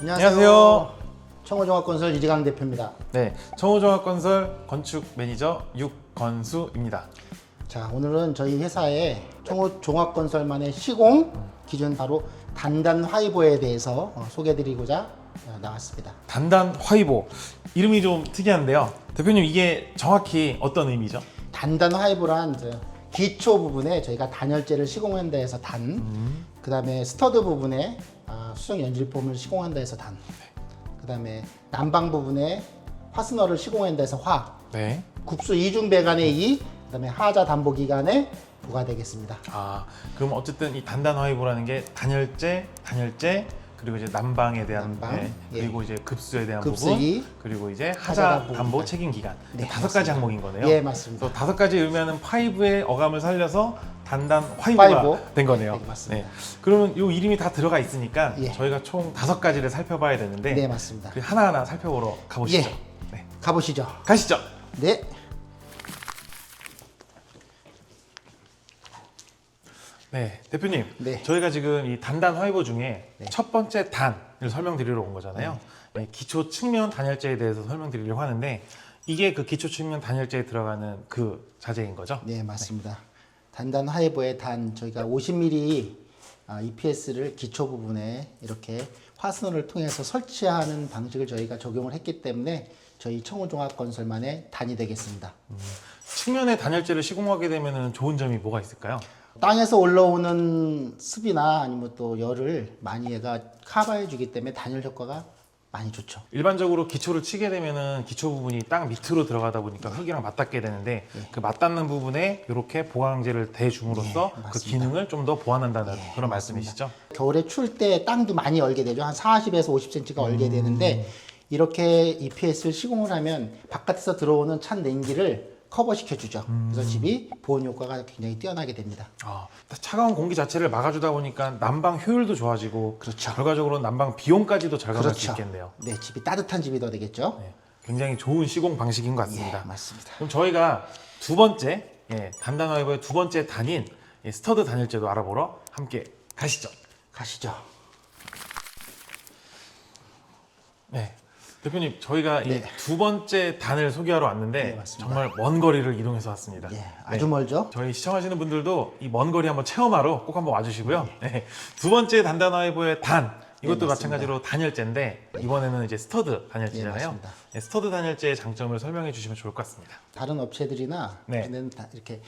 안녕하세요. 청호종합건설 이재강 대표입니다. 네, 청호종합건설 건축 매니저 육건수입니다. 자, 오늘은 저희 회사의 청호종합건설만의 시공 기준 바로 단단 화이보에 대해서 어, 소개해드리고자 어, 나왔습니다. 단단 화이보 이름이 좀 특이한데요. 대표님 이게 정확히 어떤 의미죠? 단단 화이보란 기초 부분에 저희가 단열재를 시공한다 해서 단, 음. 그 다음에 스터드 부분에 아, 수정 연질폼을 시공한다 해서 단, 그 다음에 난방 부분에 파스너를 시공한다 해서 화, 네. 국수 이중 배관의 이, 그 다음에 하자 담보 기간에 부과되겠습니다. 아, 그럼 어쨌든 이 단단 화이보라는 게 단열재, 단열재 그리고 이제 난방에 대한 난방, 네, 예. 그리고 이제 급수에 대한 급수 부분 이, 그리고 이제 하자 하자 담보 기간. 책임 기간 네, 다섯 가지 맞습니다. 항목인 거네요. 예, 맞습니다. 그래서 다섯 가지 의미하는 파이브의 어감을 살려서 단단 파이브. 된 거네요. 네, 맞습니다. 그러면 이 이름이 다 들어가 있으니까 예. 저희가 총 다섯 가지를 살펴봐야 되는데 네, 맞습니다. 그 하나하나 살펴보러 가보시죠. 예. 네. 가보시죠. 가시죠. 네. 네, 대표님. 네. 저희가 지금 이 단단 화이보 중에 첫 번째 단을 설명드리러 온 거잖아요. 네, 기초 측면 단열재에 대해서 설명드리려고 하는데 이게 그 기초 측면 단열재에 들어가는 그 자재인 거죠? 네, 맞습니다. 단단 하이브의 단 저희가 50mm 아, EPS를 기초 부분에 이렇게 화순을 통해서 설치하는 방식을 저희가 적용을 했기 때문에 저희 청호종합건설만의 단이 되겠습니다. 측면에 단열재를 시공하게 되면 좋은 점이 뭐가 있을까요? 땅에서 올라오는 습이나 아니면 또 열을 많이 얘가 커버해 주기 때문에 단열 효과가 많이 좋죠. 일반적으로 기초를 치게 되면은 기초 부분이 땅 밑으로 들어가다 보니까 흙이랑 맞닿게 되는데 그 맞닿는 부분에 이렇게 보강제를 대줌으로써 예, 그 맞습니다. 기능을 좀 더 보완한다는 예, 그런. 말씀이시죠? 겨울에 추울 때 땅도 많이 얼게 되죠. 한 40에서 50cm가 얼게 되는데 이렇게 EPS를 시공을 하면 바깥에서 들어오는 찬 냉기를 커버시켜 주죠. 그래서 집이 보온 효과가 굉장히 뛰어나게 됩니다. 아, 차가운 공기 자체를 막아주다 보니까 난방 효율도 좋아지고 그렇죠. 결과적으로 난방 비용까지도 절감할 수 그렇죠. 있겠네요. 네, 집이 따뜻한 집이 더 되겠죠. 네, 굉장히 좋은 시공 방식인 것 같습니다. 예, 맞습니다. 그럼 저희가 두 번째 예, 단단 화이버의 두 번째 단인 예, 스터드 단열재도 알아보러 함께 가시죠. 가시죠. 네. 대표님, 저희가 이 네. 두 번째 단을 소개하러 왔는데 네. 정말 먼 거리를 이동해서 왔습니다. 예, 아주 멀죠. 저희 시청하시는 분들도 이 먼 거리 한번 체험하러 꼭 한번 와주시고요. 네. 두 번째 단단 화이보의 단 이것도 네. 마찬가지로 단열재인데 이번에는 이제 스터드 네, 단열재잖아요. 맞습니다. 네, 스터드 단열재의 장점을 설명해 주시면 좋을 것 같습니다. 다른 업체들이나 네. 이렇게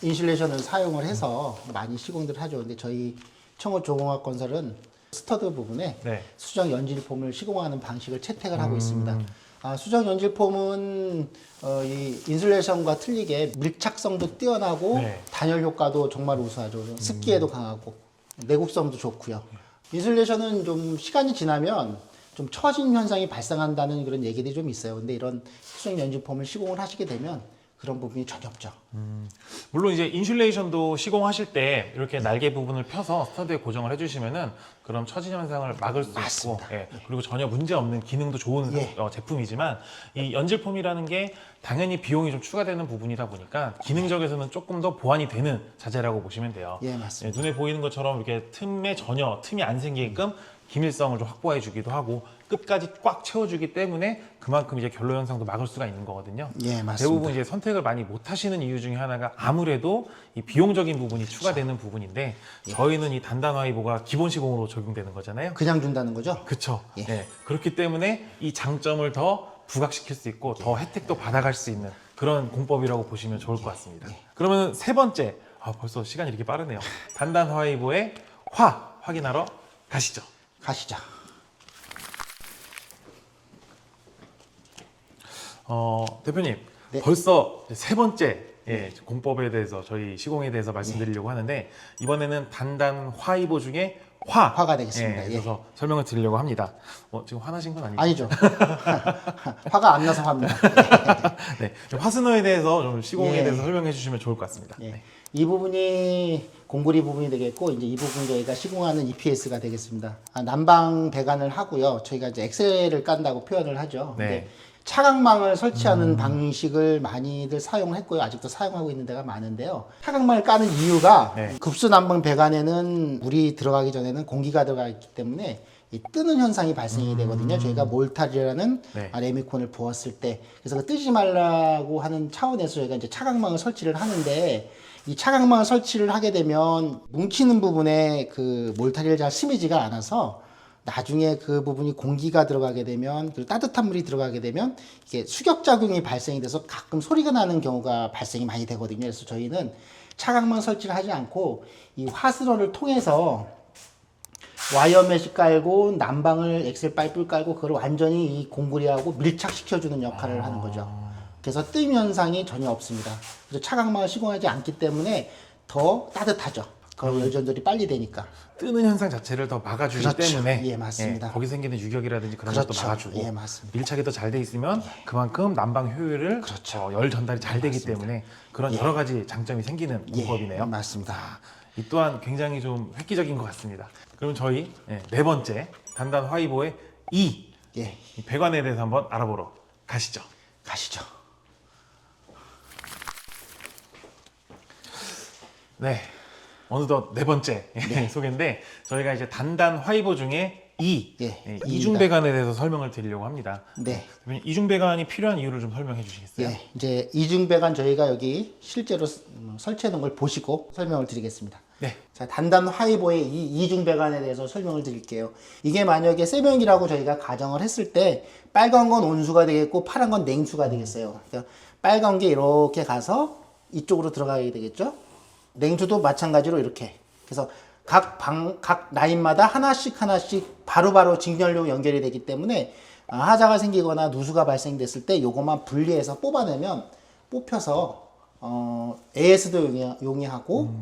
인슐레이션을 사용을 해서 많이 시공들 하죠. 근데 저희 청호종합건설은 스터드 부분에 네. 수정 연질폼을 시공하는 방식을 채택을 음. 하고 있습니다. 아, 수정 연질폼은 어, 이 인슐레이션과 틀리게 밀착성도 뛰어나고 네. 음. 단열 효과도 정말 우수하죠. 습기에도 강하고 내국성도 좋고요. 인슐레이션은 좀 시간이 지나면 좀 처진 현상이 발생한다는 그런 얘기들이 좀 있어요. 근데 이런 수정 연질폼을 시공을 하시게 되면 그런 부분이 전혀 없죠. 물론 이제 인슐레이션도 시공하실 때 이렇게 날개 부분을 펴서 스터드에 고정을 해주시면은 그런 처진 현상을 막을 수 맞습니다. 있고, 예, 그리고 전혀 문제 없는 기능도 좋은 예. 어, 제품이지만 이 연질폼이라는 게 당연히 비용이 좀 추가되는 부분이다 보니까 기능적에서는 조금 더 보완이 되는 자재라고 보시면 돼요. 예, 맞습니다. 예, 눈에 보이는 것처럼 이렇게 틈에 전혀 틈이 안 생기게끔 기밀성을 좀 확보해 주기도 하고 끝까지 꽉 채워주기 때문에 그만큼 이제 결로 현상도 막을 수가 있는 거거든요. 예, 맞습니다. 대부분 이제 선택을 많이 못 하시는 이유 중에 하나가 아무래도 이 비용적인 부분이 추가되는 부분인데 저희는 이 단단 화이보가 기본 시공으로 적용되는 거잖아요. 그냥 준다는 거죠? 그렇죠. 예. 네. 그렇기 때문에 이 장점을 더 부각시킬 수 있고 더 혜택도 받아갈 수 있는 그런 공법이라고 보시면 좋을 것 같습니다. 그러면 세 번째, 아, 벌써 시간이 이렇게 빠르네요. 단단 화이보의 화 확인하러 가시죠. 가시죠. 어, 대표님, 네. 벌써 이제 세 번째 예, 공법에 대해서 저희 시공에 대해서 말씀드리려고 하는데 이번에는 단단 화이보 중에 화 화가 되겠습니다. 예, 예. 그래서 설명을 드리려고 합니다. 어, 지금 화나신 건 아니죠? 아니죠. 화가 안 나서 화입니다. 네, 화스너에 대해서 좀 시공에 예. 대해서 설명해 주시면 좋을 것 같습니다. 예. 이 부분이 공구리 부분이 되겠고 이제 이 부분 저희가 시공하는 EPS가 되겠습니다. 아, 난방 배관을 하고요. 저희가 이제 엑셀을 깐다고 표현을 하죠. 네. 근데 차광망을 설치하는 방식을 많이들 사용했고요. 아직도 사용하고 있는 데가 많은데요. 차광망을 까는 이유가 네. 급수 난방 배관에는 물이 들어가기 전에는 공기가 들어가 있기 때문에 이 뜨는 현상이 발생이 되거든요. 저희가 몰탈이라는 네. 아, 레미콘을 부었을 때 그래서 그 뜨지 말라고 하는 차원에서 저희가 이제 차광망을 설치를 하는데 이 차광망을 설치를 하게 되면 뭉치는 부분에 그 몰탈이 잘 스미지가 않아서 나중에 그 부분이 공기가 들어가게 되면 그리고 따뜻한 물이 들어가게 되면 이게 수격 작용이 발생이 돼서 가끔 소리가 나는 경우가 발생이 많이 되거든요. 그래서 저희는 차광망 설치를 하지 않고 이 화스러를 통해서 와이어 메시 깔고 난방을 엑셀 파이프를 깔고 그걸 완전히 이 공구리하고 밀착시켜 주는 역할을 하는 거죠. 그래서 뜸 현상이 전혀 없습니다. 그래서 차광망을 시공하지 않기 때문에 더 따뜻하죠. 그 열전들이 빨리 되니까. 뜨는 현상 자체를 더 막아주기 그렇죠. 때문에 예, 맞습니다. 거기 생기는 유격이라든지 그런 것도 그렇죠. 막아주고 예, 맞습니다. 밀착이 더 잘 돼 있으면 그만큼 난방 효율을 그렇죠. 어, 열 전달이 잘 되기 때문에 그런 여러 가지 장점이 생기는 예, 공법이네요. 맞습니다. 이 또한 굉장히 좀 획기적인 것 같습니다. 그럼 저희 예, 네 번째 단단 화이보의 E 예, 이 배관에 대해서 한번 알아보러 가시죠. 가시죠. 네. 어느덧 네 번째 소개인데 저희가 이제 단단 화이보 중에 E 예, 예. 이중 배관에 대해서 설명을 드리려고 합니다. 네. 이중 배관이 필요한 이유를 좀 설명해 주시겠어요? 예, 이제 이중 배관 저희가 여기 실제로 음, 설치해 놓은 걸 보시고 설명을 드리겠습니다. 네. 자, 단단 화이보의 이 이중 배관에 대해서 설명을 드릴게요. 이게 만약에 세면기라고 저희가 가정을 했을 때 빨간 건 온수가 되겠고 파란 건 냉수가 되겠어요. 그러니까 빨간 게 이렇게 가서 이쪽으로 들어가게 되겠죠. 냉수도 마찬가지로 이렇게. 그래서 각 방, 각 라인마다 하나씩 하나씩 바로바로 직렬로 연결이 되기 때문에 아, 하자가 생기거나 누수가 발생됐을 때 요것만 분리해서 뽑아내면 뽑혀서 어, AS도 용이, 용이하고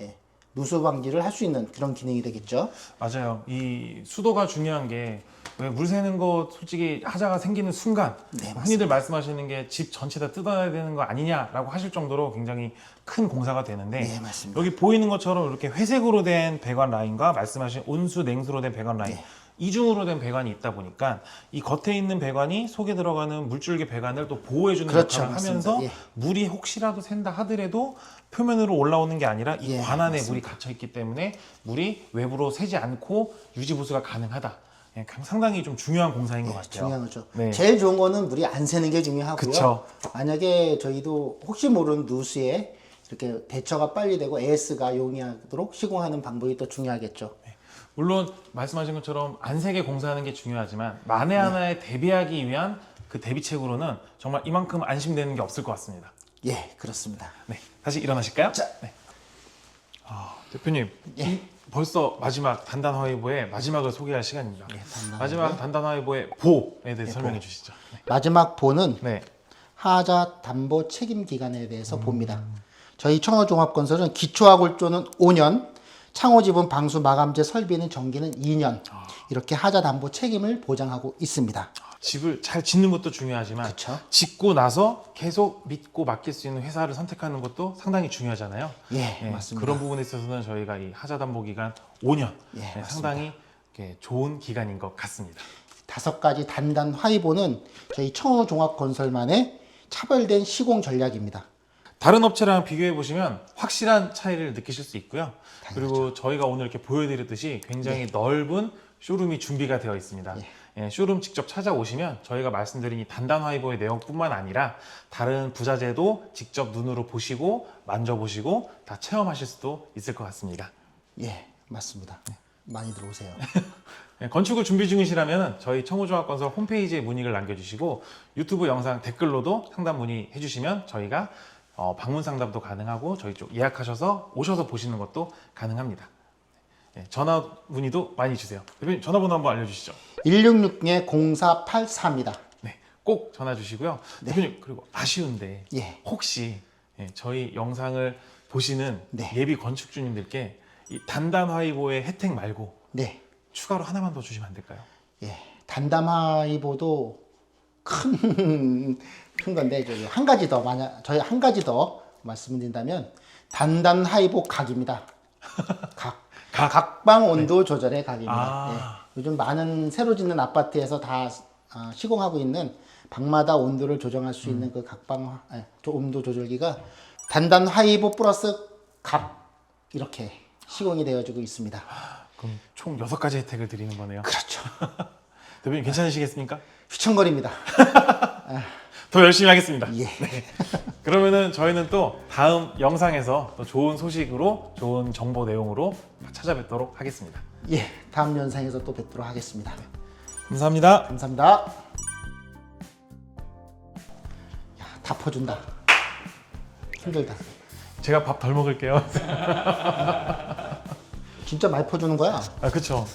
예, 누수 방지를 할 수 있는 그런 기능이 되겠죠. 맞아요. 이 수도가 중요한 게 왜 물 새는 거 솔직히 하자가 생기는 순간 네, 흔히들 말씀하시는 게 집 전체 다 뜯어야 되는 거 아니냐라고 하실 정도로 굉장히 큰 공사가 되는데 네, 맞습니다. 여기 보이는 것처럼 이렇게 회색으로 된 배관 라인과 말씀하신 온수 냉수로 된 배관 라인 네. 이중으로 된 배관이 있다 보니까 이 겉에 있는 배관이 속에 들어가는 물줄기 배관을 또 보호해주는 그렇죠, 역할을 맞습니다. 하면서 예. 물이 혹시라도 샌다 하더라도 표면으로 올라오는 게 아니라 이 예, 관안에 물이 갇혀 있기 때문에 물이 외부로 새지 않고 유지 보수가 가능하다. 예, 상당히 좀 중요한 공사인 것 같아요. 중요한 거죠. 네. 제일 좋은 거는 물이 안 새는 게 중요하고요. 그쵸. 만약에 저희도 혹시 모르는 누수에 이렇게 대처가 빨리 되고 AS가 용이하도록 시공하는 방법이 또 중요하겠죠. 물론 말씀하신 것처럼 안색에 공사하는 게 중요하지만 만에 네. 하나에 대비하기 위한 그 대비책으로는 정말 이만큼 안심되는 게 없을 것 같습니다. 예, 그렇습니다. 네, 다시 일어나실까요? 자. 네. 아, 대표님, 예. 벌써 마지막 단단 화이보의 마지막을 소개할 시간입니다. 예, 단단 마지막 단단 화이보의 보에 대해 서 설명해 주시죠. 네. 마지막 보는 네. 하자 담보 책임 기간에 대해서 봅니다. 저희 청어종합건설은 기초와 골조는 5년, 창호 지분 방수 마감재 설비는 전기는 2년 이렇게 하자 담보 책임을 보장하고 있습니다. 집을 잘 짓는 것도 중요하지만 그쵸. 짓고 나서 계속 믿고 맡길 수 있는 회사를 선택하는 것도 상당히 중요하잖아요. 예, 예, 맞습니다. 그런 부분에 있어서는 저희가 이 하자 담보 기간 5년 예, 네, 맞습니다. 상당히 이렇게 좋은 기간인 것 같습니다. 다섯 가지 단단 화이보는 저희 청어종합건설만의 차별된 시공 전략입니다. 다른 업체랑 비교해 보시면 확실한 차이를 느끼실 수 있고요. 그리고 저희가 오늘 이렇게 보여드렸듯이 굉장히 넓은 쇼룸이 준비가 되어 있습니다. 예, 쇼룸 직접 찾아오시면 저희가 말씀드린 이 단단 화이보의 내용뿐만 아니라 다른 부자재도 직접 눈으로 보시고 만져보시고 다 체험하실 수도 있을 것 같습니다. 예, 맞습니다. 많이 들어오세요. 예, 건축을 준비 중이시라면 저희 청호종합건설 홈페이지에 문의를 남겨주시고 유튜브 영상 댓글로도 상담 문의해 주시면 저희가 어, 방문 상담도 가능하고 저희 쪽 예약하셔서 오셔서 보시는 것도 가능합니다. 예, 전화 문의도 많이 주세요. 대표님 전화번호 한번 알려주시죠. 166-0484입니다. 네, 꼭 전화 주시고요. 대표님 그리고 아쉬운데 예. 혹시 예, 저희 영상을 보시는 네. 예비 건축주님들께 이 단단 화이보의 혜택 말고 네. 추가로 하나만 더 주시면 안 될까요? 예, 단담하이보도 큰, 큰 건데, 저기 한 가지 더, 만약, 저희 한 가지 더 말씀드린다면, 단단하이보 각입니다. 각. 각. 각방 온도 조절의 각입니다. 아. 예, 요즘 많은 새로 짓는 아파트에서 다 아, 시공하고 있는 방마다 온도를 조정할 수 있는 그 각방 아, 조- 온도 조절기가 단단 하이보 플러스 각 이렇게 시공이 되어지고 있습니다. 그럼 총 여섯 가지 혜택을 드리는 거네요. 그렇죠. 대표님 괜찮으시겠습니까? 휘청거립니다. 더 열심히 하겠습니다. 예. 그러면은 저희는 또 다음 영상에서 또 좋은 소식으로 좋은 정보 내용으로 찾아뵙도록 하겠습니다. 예. 다음 영상에서 또 뵙도록 하겠습니다. 감사합니다. 감사합니다. 야, 다 퍼준다. 힘들다. 제가 밥 덜 먹을게요. 진짜 많이 퍼주는 거야. 아 그쵸.